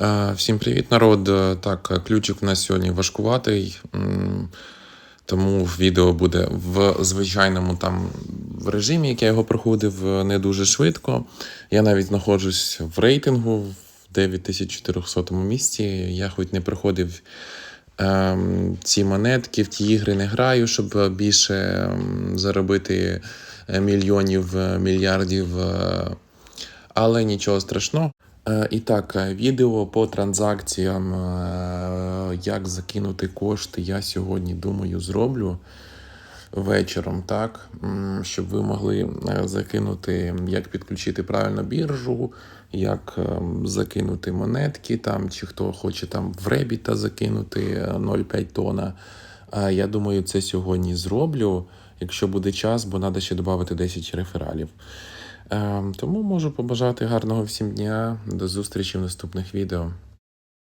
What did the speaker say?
Е, Всім привіт, народ. Е, Так, ключик у нас сьогодні важкуватий, тому відео буде в звичайному там в режимі, як я його проходив е, не дуже швидко. Я навіть знаходжусь в рейтингу в 9400 місці. Я хоч не проходив ем, ці монетки, в ті ігри не граю, щоб більше ем, заробити мільйонів, мільярдів. але нічого страшного. Е, І так, е, відео по транзакціям, е, як закинути кошти, я сьогодні думаю зроблю вечором, так, щоб ви могли закинути, як підключити правильно біржу, як закинути монетки, там, чи хто хоче там в ребіта закинути е, 0,5 тона. Я думаю, це сьогодні зроблю, якщо буде час, бо треба ще додати 10 рефералів. Ем, Тому можу побажати гарного всім дня. До зустрічі в наступних відео.